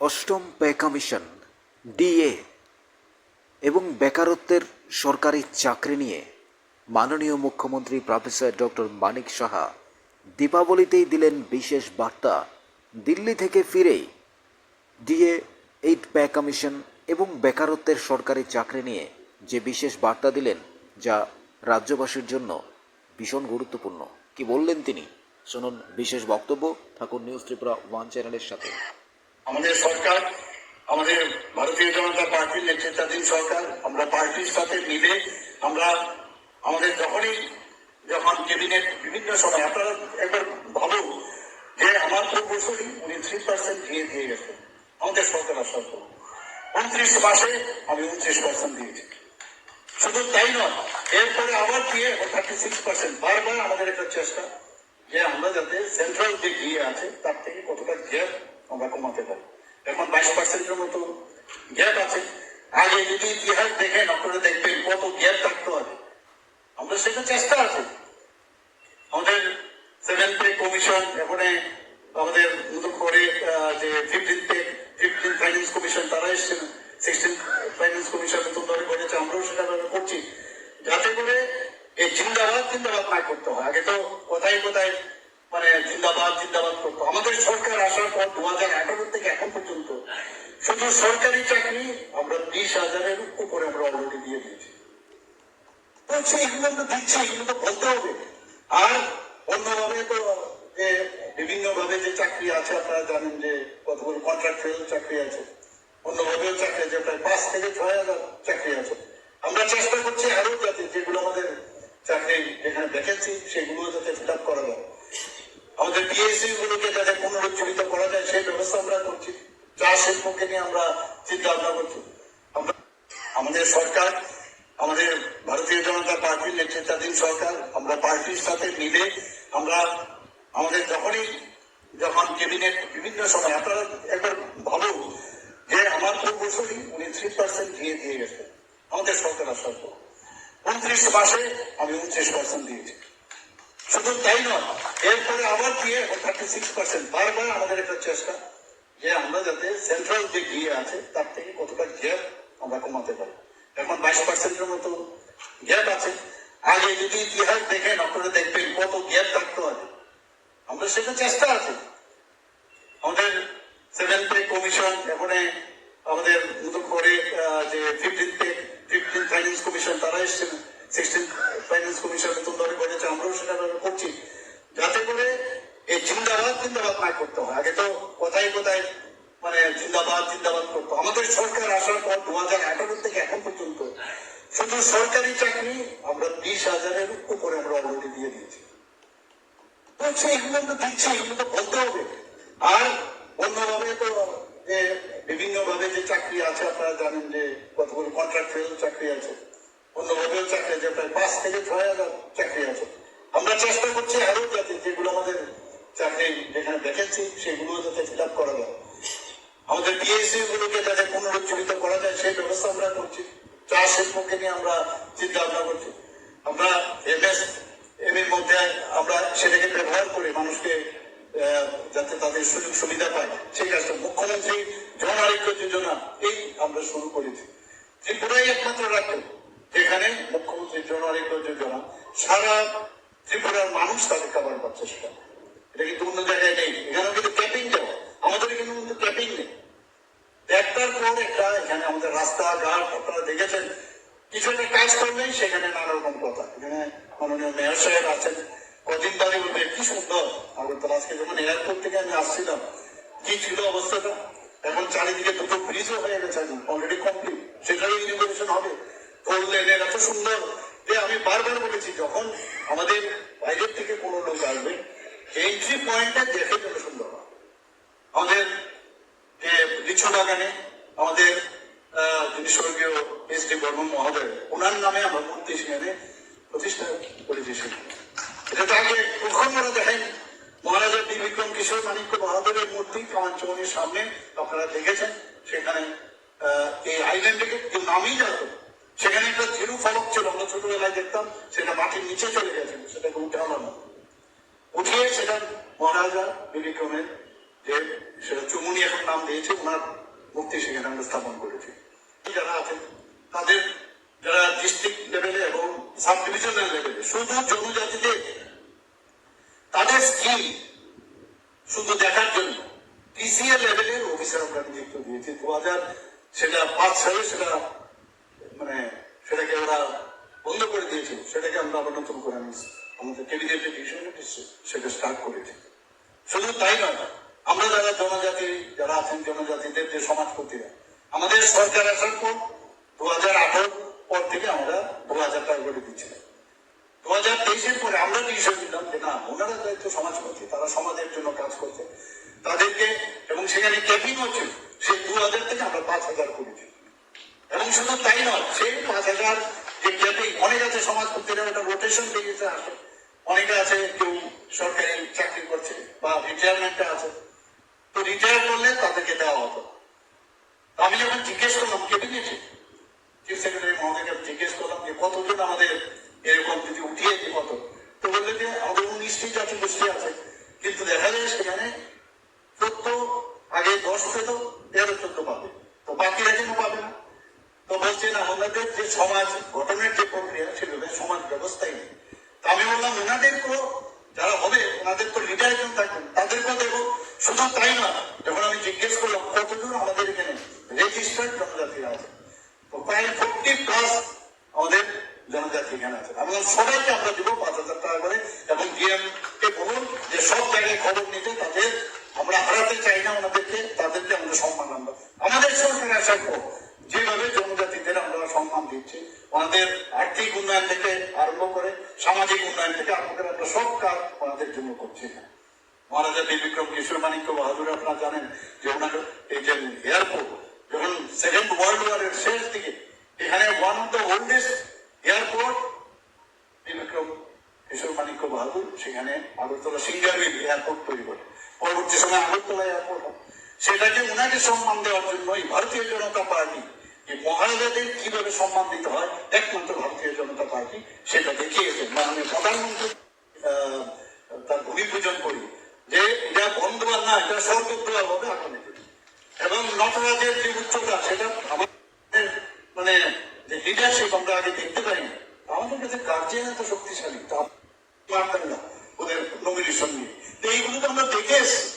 অষ্টম pay commission, DA, এবং বেকারত্বের সরকারি চাকরি নিয়ে মাননীয় মুখ্যমন্ত্রী প্রফেসর ডক্টর মানিক সাহা দীপাবলিতেই দিলেন বিশেষ বার্তা দিল্লি থেকে ফিরেই ডিএ, এইট পে কমিশন এবং বেকারত্বের সরকারি চাকরি নিয়ে যে বিশেষ বার্তা দিলেন যা রাজ্যবাসীর জন্য ভীষণ গুরুত্বপূর্ণ। কি বললেন তিনি? শুনুন বিশেষ বক্তব্য, ঠাকুর নিউজ ত্রিপুরা ওয়ান চ্যানেলের সাথে। আমাদের সরকার, আমাদের ভারতীয় জনতা পার্টির নেতৃত্বাধীন সরকার, আমরা পার্টির সাথে মিলে আমরা আমাদের যখনই যখন ক্যাবিনেট বিভিন্ন সময়, আপনারা একবার ভাবুন যে আমার পূর্বসূরি উনি থ্রি পার্সেন্ট দিয়ে দিয়ে গেছে, আমাদের সরকার আসার পর। উনত্রিশ মাসে আমি উনত্রিশ পার্সেন্ট দিয়েছি। শুধু তাই নয়, এরপরে আবার দিয়ে থার্টি সিক্স পার্সেন্ট বারবার আমাদের একটা চেষ্টা যে আমরা যাতে সেন্ট্রাল যে গিয়ে আছে, তার থেকে কতটা গ্যাপ আমরা কমাতে পারি। এখন বাইশ পার্সেন্টের মতো গ্যাপ আছে। আগে যদি ইতিহাস দেখেন, আপনারা দেখবেন কত গ্যাপ থাকতে হবে আমাদের সেটা চেষ্টা আছে। আমাদের সেভেন পে কমিশন এখানে আমাদের নতুন করে যে fifteen pay fifteen finance commission তারা এসছেন সিক্সটিন ফাইন্যান্স কমিশন নতুন ভাবে করেছে আমরাও সেটা ভাবে করছি যাতে করে এই জিন্দাবাদ জিন্দাবাদ না করতে হয় আগে তো কোথায় কোথায় মানে জিন্দাবাদ জিন্দাবাদ করতো আমাদের সরকার আসার পর দু হাজার আঠারো থেকে এখন পর্যন্ত শুধু সরকারি চাকরি, আমরা বিশ হাজারের উপরে আমরা অলরেডি দিয়ে দিয়েছি। বলছে, এগুলো তো দিচ্ছে, এগুলো তো বলতে হবে। আর অন্যভাবে তো বিভিন্ন ভাবে যে চাকরি আছে, আপনারা জানেন যে কতগুলো কন্ট্রাক্টুয়াল চাকরি আছে। অন্যভাবেও চাকরি আছে, প্রায় পাঁচ থেকে ছয় হাজার চাকরি আছে। আমরা চেষ্টা করছি আরও যাতে যেগুলো আমাদের চাকরি যেখানে দেখেছি সেগুলো যাতে ফিল আপ করা যায়। আমাদের পিএসসি গুলোকে যাতে পুনরুজ্জীবিত করা যায়, সেই ব্যবস্থা চা শিল্পকে নিয়ে আমরা চিন্তা ভাবনা করছি। আমাদের সরকার, আমাদের ভারতীয় জনতা পার্টির নেতৃত্বাধীন সরকার, আমরা পার্টির সাথে মিলে আমরা আমাদের যখনই যখন ক্যাবিনেট বিভিন্ন সময় আপনারা একবার ভাবুন যে আমার পূর্বসূরি উনি থ্রি পার্সেন্ট দিয়ে দিয়ে গেছে। আমাদের সরকার আসার পর। উনত্রিশ মাসে আমি উনত্রিশ পার্সেন্ট দিয়েছি। শুধু তাই নয়, এরপরে আবার দিয়ে থার্টি সিক্স পার্সেন্ট বারবার আমাদের একটা চেষ্টা। যে আমরা যাতে সেন্ট্রাল যে গিয়ে আছে, তার থেকে কতটা গ্যাপ আমরা কমাতে পারি। এখন বাইশ পার্সেন্টের মতো গ্যাপ আছে। আগে যদি ইতিহাস দেখেন, আপনারা দেখবেন কত গ্যাপ থাকতে হবে আমরা সেটা চেষ্টা আছে। আমাদের সেভেন পে কমিশন এখানে আমাদের নতুন করে যে fifteen pay fifteen finance commission তারা এসছেন। সিক্সটিন ফাইন্যান্স কমিশন নতুন ভাবে করেছে আমরাও সেটা করছি। যাতে করে এই জিন্দাবাদ জিন্দাবাদ না করতে হয়। আগে তো কোথায় কোথায় মানে জিন্দাবাদ জিন্দাবাদ করতো। আমাদের সরকার আসার পর দু হাজার আঠারো থেকে এখন পর্যন্ত শুধু সরকারি চাকরি আমরা বিশ হাজারের উপরে আমরা অলরেডি দিয়ে দিয়েছি। বলছে, এগুলো তো দিচ্ছে, এগুলো তো বলতে হবে। আর অন্যভাবে তো, যে বিভিন্ন ভাবে যে চাকরি আছে, আপনারা জানেন যে কতগুলো কন্ট্রাক্টুয়াল চাকরি আছে। অন্যভাবেও চাকরি আছে, প্রায় পাঁচ থেকে ছয় হাজার চাকরি আছে। আমরা চেষ্টা করছি আরও যাতে যেগুলো আমাদের চাকরি যেখানে দেখেছি সেগুলো যাতে ফিল আপ করা যায়। আমাদের পিএসসি গুলোকে যাতে পুনরুজ্জীবিত করা যায়, সেই ব্যবস্থা আমরা করছি। চা শিল্পকে নিয়ে আমরা চিন্তা ভাবনা করছি। আমরা এমএস, এম এর মধ্যে আমরা সেটাকে ব্যবহার করে মানুষকে যাতে তাদের সুযোগ সুবিধা পায়, সেই কাজটা। মুখ্যমন্ত্রী জন আরোগ্য যোজনা, এই আমরা শুরু করেছি। ত্রিপুরাই একমাত্র রাজ্য যেখানে মুখ্যমন্ত্রী জন আরোগ্য যোজনা, সারা ত্রিপুরার মানুষ তাদের খাবার পাচ্ছে সেটা এটা কিন্তু অন্য জায়গায় নেই এখানে কিন্তু ক্যাপিং দেওয়া আমাদের এখানে কিন্তু ক্যাপিং নেই। একটার পর একটা এখানে আমাদের রাস্তাঘাট আপনারা দেখেছেন, কিছু একটা কাজ করলেই সেখানে নানা রকম কথা। এখানে মাননীয় মেয়র সাহেব আছেন। কদিন বাদে বলবে, কি সুন্দর? আগরতলা আজকে যখন এয়ারপোর্ট থেকে আমি আসছিলাম, কি ছিল অবস্থাটা? এখন চারিদিকে দুটো ব্রিজও হয়ে গেছে অলরেডি কমপ্লিট সেটারও ইনোভেশন হবে। ফোর এত সুন্দর। যে আমি বারবার বলেছি, যখন আমাদের বাইরের থেকে কোনো লোক আসবে এন্ট্রি পয়েন্টটা দেখে যেন সুন্দর আমাদের যে লিচু বাগানে আমাদের যিনি স্বর্গীয় এস ডি বর্মন মহোদয়, ওনার নামে আমরা মূর্তি সেখানে প্রতিষ্ঠা করেছি সেখানে। এটা তো আগে দেখেন মহারাজা বি বিক্রম কিশোর মানিক্য বাহাদুরের মূর্তি কামানচমনির সামনে আপনারা দেখেছেন। সেখানে এই আইল্যান্ডে কেউ নামই যেত সেখানে একটা ঝিরু ফলক ছিল, আমরা ছোটবেলায় দেখতাম, সেটা মাটির নিচে চলে গেছে, সেটাকে উঠে আনানো উঠিয়ে সেটা মহারাজা বিবিক্রমের যে সেটা চুমুনি এখন নাম দিয়েছে, ওনার মূর্তি সেখানে আমরা স্থাপন করেছি। যারা আছেন, তাদের যারা ডিস্ট্রিক্ট লেভেলে এবং সাব ডিভিশনাল লেভেলে শুধু জনজাতিদের তাদের স্কিল শুধু দেখার জন্য টিসিএ লেভেলের অফিসার আমরা নিযুক্ত দিয়েছি। দু হাজার সেটা পাঁচ সালে সেটা মানে সেটাকে ওরা বন্ধ করে দিয়েছিল, সেটাকে আমরা আবার নতুন করে আমি আমাদের ক্যাবিনেটের ডিসিশন সেটা স্টার্ট করেছি শুধু তাই নয়, আমরা যারা জনজাতি, যারা আছেন জনজাতিদের যে সমাজপতিরা, আমাদের সরকার আসার পর দু হাজার আঠারো পর থেকে আমরা দু হাজার টাকা করে দিচ্ছিলাম দু হাজার তেইশের পরে আমরা ডিসিশন নিলাম যে না, ওনারা দায়িত্ব সমাজপতি, তারা সমাজের জন্য কাজ করছে, তাদেরকে এবং সেখানে ক্যাপিং হচ্ছে সেই দু হাজার থেকে আমরা পাঁচ হাজার করেছি। এবং শুধু তাই নয়, সেই পাঁচ হাজার ক্যাপিং অনেক আছে সমাজপতিরা ওটা রোটেশন বেরিয়েছে আসে। অনেকে আছে কেউ সরকারি চাকরি করছে বা রিটায়ারমেন্টে আছে। তো রিটায়ার করলে তাদেরকে দেওয়া হতো। আমি যখন জিজ্ঞেস করলাম ক্যাবিনেটে চিফ সেক্রেটারি মহোদয়কে জিজ্ঞেস করলাম যে, কতজন আমাদের এরকম যদি উঠিয়েছে কত তো বললে যে, আমাদের উনিশটি জাতি গোষ্ঠী আছে। কিন্তু দেখা যায় সেখানে চোদ্দ আগে দশ পেত তেরো চোদ্দ পাবে। তো বাকিরা কেন পাবে না তো বলছে না ওনাদের যে সমাজ গঠনের যে প্রক্রিয়া সেভাবে সমাজ ব্যবস্থায় নেই। তা আমি বললাম ওনাদের তো যারা হবে, ওনাদের তো লিডার একজন থাকবেন। সামাজিক উন্নয়ন থেকে আপনাদের আমরা সব কাজ ওনাদের জন্য করছি। মহারাজা বিক্রম কিশোর মানিক্য বাহাদুর, আপনারা জানেন যে ওনার এই যে এয়ারপোর্ট, যখন সেকেন্ড ওয়ার্ল্ড ওয়ারের শেষ দিকে, এখানে one of the oldest airport Bikram Kishore Manikya Bahadur, সেখানে আগরতলা সিঙ্গারবিল এয়ারপোর্ট তৈরি করে। পরবর্তী সময় আগরতলা এয়ারপোর্ট সেটাকে ওনাকে সম্মান দেওয়ার জন্য ভারতীয় জনতা পার্টি মহারাজাদের কীভাবে সম্মান দিতে হয় একমাত্র ভারতীয় জনতা পার্টি সেটা দেখিয়েছে মাননীয় প্রধানমন্ত্রী তার ভূমি পূজন করি যে এটা বন্ধুবান না, এটা স্বর্গদ্বার হবে আগামী। এবং নটরাজের যে উচ্চতা, সেটা আমাদের মানে যে লিডারশিপ আমরা আগে দেখতে পাই। আমাদের কাছে গার্জিয়ান এত শক্তিশালী, তা পারতেন না ওদের নমিনেশন নিয়ে তো এইগুলো তো আমরা দেখে এসেছি